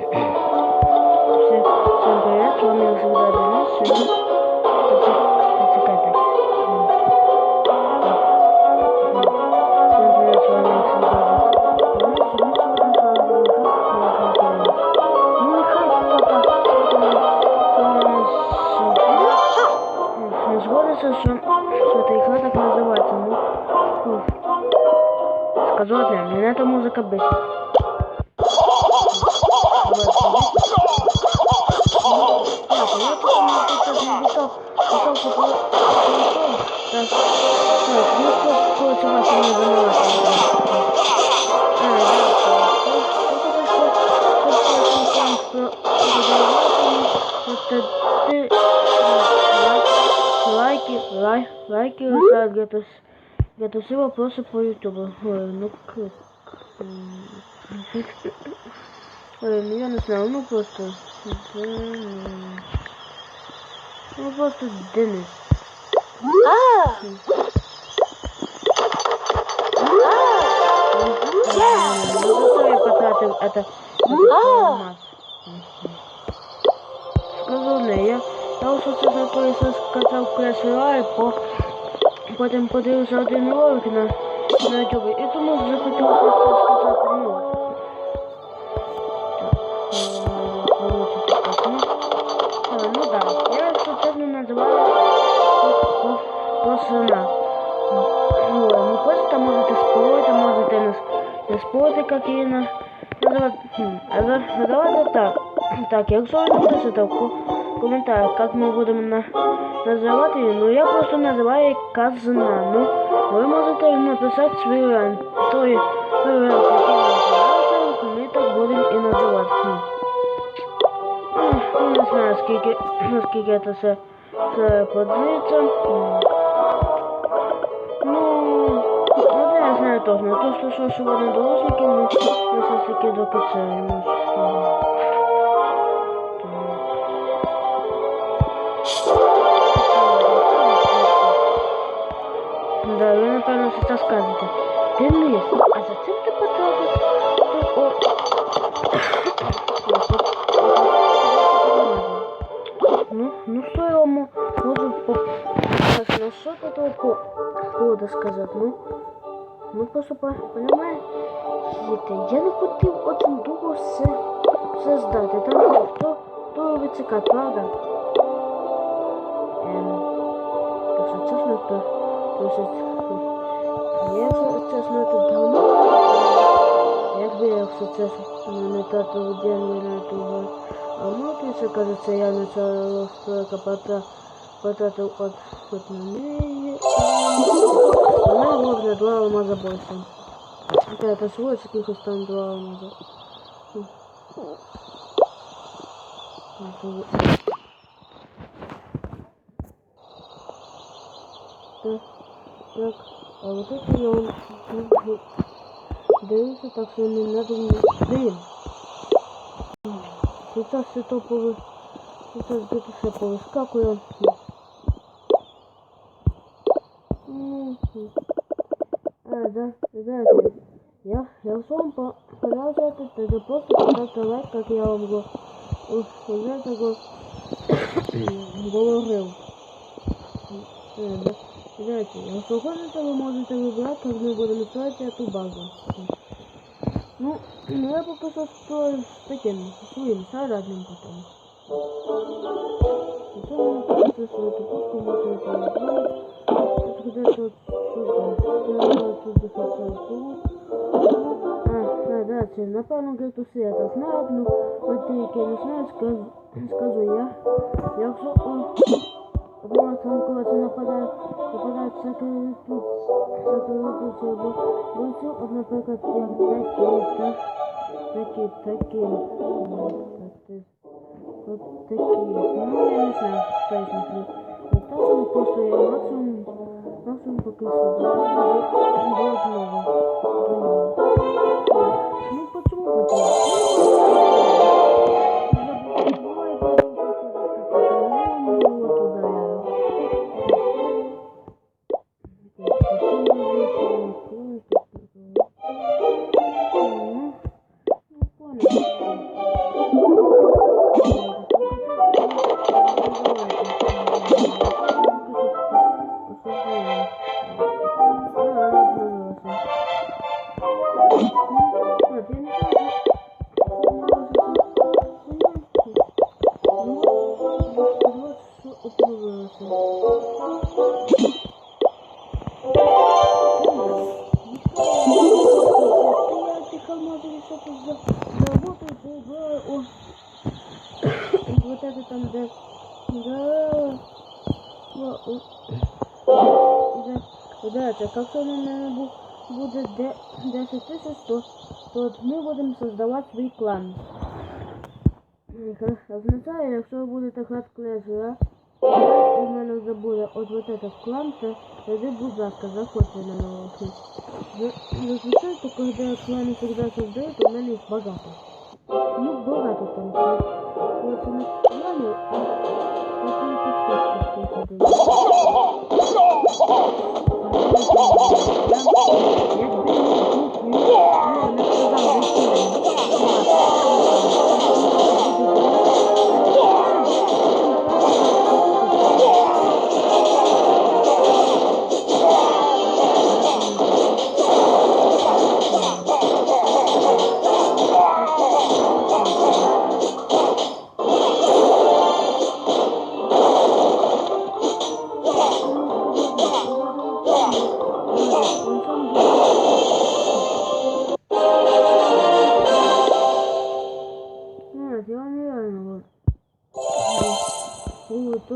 Всем всем привет, с вами всегда Денис. Сегодня... Почекайте. Всем привет, с вами всегда Денис. Сегодня с вами будет классный челлендж. Ну и хай кто-то не згодиться, що, що та ігра так називається. Ну, фу. скажу одне, мене та музика бесить. Давай, Так, я потом сейчас не готов. Готов к Так, так, ну что, короче, вас не заниматься. А, да, это лайки, лайк, лайки, лайки, где-то где-то все вопросы по ютубу. Ой, ну как. Ой, ну я не знаю, ну просто... Ну просто Денис. Ну зато я потратил это... это Скажу не, я... Я ось це за той скачав Clash Royale, по... потім подивився один ролик на, на ютубі, і тому захотілося це скачати ну. Ну да, я якщо чесно називаю посина. Ну, хочете, можете не спорити, як і на... Називати, а давайте так. Так, якщо ви напишете в ко коментарях, як ми будемо на, називати її, ну я просто називаю казна. Ну, ви можете написати свій варіант. Той варіант, Ну, скільки, наскільки це все, все подивиться. Ну, ну, я знаю точно. То, що, що, вони доложники, ми, ми все ж таки докачаємось. Да, ви, напевно, це скажете. Денис, а зачем ти потрапив? Ну, что я вам можу. Так, ну что по толку сказать, ну? Ну просто понимаете, я не хотів очень довго все, все здати. Там хто, хто вицікає, правда? Ем, так що чесно, то, то що, я чесно тут давно, я все чесно не тратив день на того. А ну, пише, кажется, я начала столько пота потратил от, от неї. Вона вовне два алмаза больше. Это свой, с каких там два алмаза. Так, так, а вот это я вам дивимся, так что не надо мне... Блин! Сейчас все то повы... Сейчас где-то все повыскакиваю. Ну, а, да, ребята, я, я с вами понравился этот, это просто поставьте лайк, как я вам го, уже такой говорил. Ребята, якщо хочете, ви можете вибрати, як ми будемо строїти эту базу. Ну, ну я пока что строю с таким, своим соратным потом. Потом я пока что свою тупушку можно это сделать. Это где-то вот сюда. Я отсюда хочу тут. А, а, да, це, напевно, где-то все это знают, ну, от тільки не знаю, скажу, скажу я. Якщо, о, Одного там, коли це нападає, нападають всякі тут, Всякі випусці бусю, от, наприклад, як такі, так, такі, такі, от такі, ну, я не знаю, точно, от так, ну, просто я максимум, максимум поки що, до одного, Вот это там, да. Да. Да, так как он, наверное, будет 10 тысяч, то, то мы будем создавать свой клан. Означає, якщо буде така клеш, в мене вже буде от вот клан, то тоді, будь ласка, заходьте на кліп. Зазвичай, то коли я клани завжди создаю, то в мене їх багато. Ну, багато там. Ось у нас клани, а це підписки всі ходили.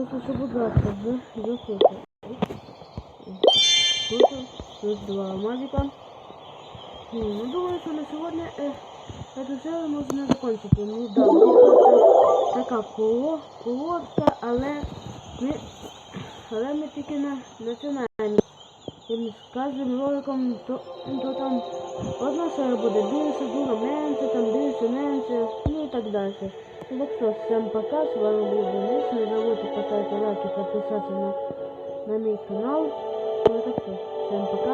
Что будь ласка, за, заходьте. Тут, два алмазика. Ну, думаю, что на сегодня э, эту серию можно закончить. Ну, да, така коло, колодка, але ми, але ми тільки на національній. І з роликом, то, то там одна серія буде більше, друга менше, там більше, менше, так дальше. Ну, что, всем пока, с вами был Денис, не забудьте поставить лайк подписаться на, на мой канал. Ну, это все, всем пока.